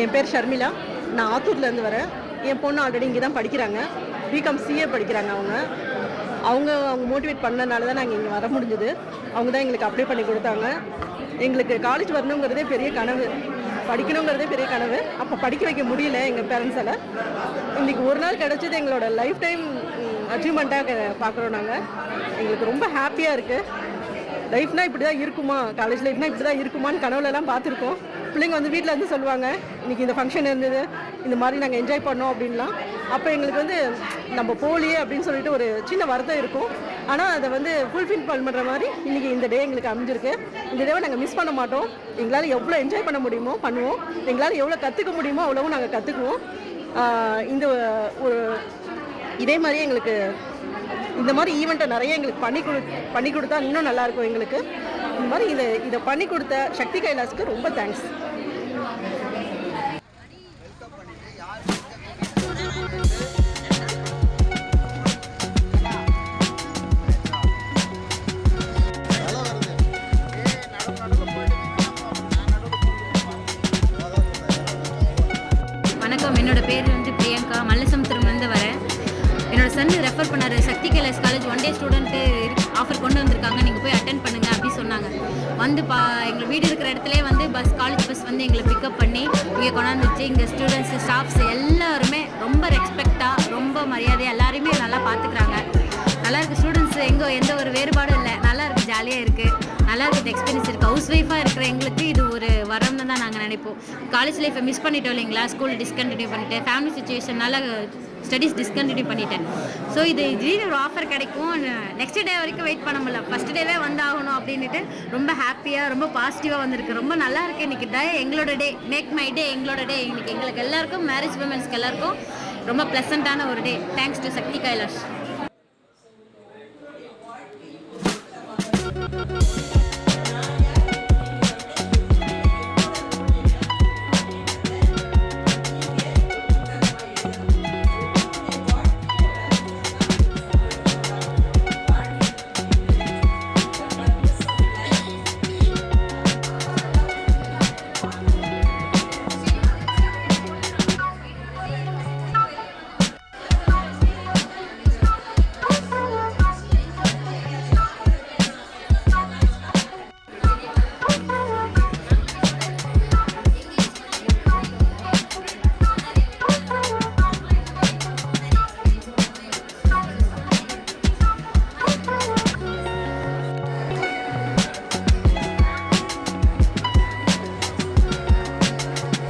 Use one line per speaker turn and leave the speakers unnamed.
என் பேர் ஷர்மிளா. நான் ஆத்தூர்லேருந்து வரேன். என் பொண்ணு ஆல்ரெடி இங்கே தான் படிக்கிறாங்க பிகாம் சிஏ படிக்கிறாங்க அவங்க. அவங்க அவங்க மோட்டிவேட் பண்ணனால தான் நாங்கள் இங்கே வர முடிஞ்சுது. அவங்க தான் எங்களுக்கு அப்ளை பண்ணி கொடுத்தாங்க. எங்களுக்கு காலேஜ் வரணுங்கிறதே பெரிய கனவு. படிக்கணுங்கிறதே பெரிய கனவு. அப்போ படிக்க வைக்க முடியல எங்கள் பேரண்ட்ஸால் இன்றைக்கி ஒரு நாள் கிடச்சது எங்களோட லைஃப் டைம் அச்சீவ்மெண்ட்டாக பார்க்குறோம் நாங்கள் எங்களுக்கு ரொம்ப ஹாப்பியாக இருக்குது லைஃப்னால் இப்படி தான் இருக்குமா? காலேஜ் லைஃப்னால் இப்படி தான் இருக்குமான்னு கனவுலலாம் பார்த்துருக்கோம். பிள்ளைங்க வந்து வீட்டில் வந்து சொல்லுவாங்க இன்னைக்கு இந்த ஃபங்க்ஷன் இருந்தது இந்த மாதிரி நாங்கள் என்ஜாய் பண்ணோம் அப்படின்லாம். அப்போ எங்களுக்கு வந்து நம்ம போலியே அப்படின்னு சொல்லிட்டு ஒரு சின்ன வருத்தம் இருக்கும். ஆனால் அதை வந்து ஃபுல்ஃபில் பண்ணுற மாதிரி இன்றைக்கி இந்த டே எங்களுக்கு அமைஞ்சிருக்கு. இந்த டேவை நாங்கள் மிஸ் பண்ண மாட்டோம். எங்களால் எவ்வளோ என்ஜாய் பண்ண முடியுமோ பண்ணுவோம். எங்களால் எவ்வளோ கற்றுக்க முடியுமோ அவ்வளவும் நாங்கள் கற்றுக்குவோம் இந்த ஒரு இதே மாதிரி எங்களுக்கு இந்த மாதிரி ஈவெண்ட்டை நிறைய எங்களுக்கு பண்ணி கொடு பண்ணி கொடுத்தா இன்னும் நல்லாயிருக்கும் எங்களுக்கு. இந்த மாதிரி இதை இதை பண்ணி கொடுத்த சக்தி கைலாஸுக்கு ரொம்ப தேங்க்ஸ்
வணக்கம். என்னோட பேர் வந்து பிரியங்கா. மல்லசமுத்திரம்லேருந்து வரேன் என்னோட சன் ரெஃபர் பண்ணார். Sakthi Kailash college one day student offer கொண்டு வந்திருக்காங்க. நீங்கள் போய் அட்டன் பண்ணுங்க. வந்து பா எங்கள் வீடு இருக்கிற இடத்துல வந்து பஸ் காலேஜ் பஸ் வந்து எங்களை பிக்கப் பண்ணி இங்கே கொண்டாந்துச்சு இங்கே ஸ்டூடெண்ட்ஸு ஸ்டாஃப்ஸ் எல்லாருமே ரொம்ப ரெஸ்பெக்டாக ரொம்ப மரியாதையாக எல்லாருமே நல்லா பார்த்துக்குறாங்க நல்லா இருக்குது ஸ்டூடெண்ட்ஸ் எங்கே எந்த ஒரு வேறுபாடும் நல்லா இருக்கு எக்ஸ்பீரியன்ஸ் இருக்குது ஹவுஸ் ஒய்ஃபாக இருக்கிற எங்களுக்கு இது ஒரு வரம்னு தான் நாங்கள் நினைப்போம். காலேஜ் லைஃப்பை மிஸ் பண்ணிட்டோம் இல்லைங்களா? ஸ்கூல் டிஸ்கண்டினியூ பண்ணிட்டு ஃபேமிலி சுச்சுவேஷனால் ஸ்டடீஸ் டிஸ்கண்டினியூ பண்ணிட்டேன். ஸோ இது திடீர்னு ஒரு ஆஃபர் கிடைக்கும். நெக்ஸ்ட் டே வரைக்கும் வெயிட் பண்ண முடியல. ஃபஸ்ட் டேவே வந்து ஆகணும் அப்படின்ட்டு ரொம்ப ஹாப்பியாக ரொம்ப பாசிட்டிவாக வந்திருக்கு. ரொம்ப நல்லா இருக்குது இன்றைக்கி டே எங்களோட டே மேக் மை டே எங்களோட டே இன்றைக்கி எங்களுக்கு எல்லாருக்கும் மேரேஜ் உமன்ஸ்க்கு எல்லாருக்கும் ரொம்ப ப்ளசண்ட்டான ஒரு day thanks to Sakthi Kailash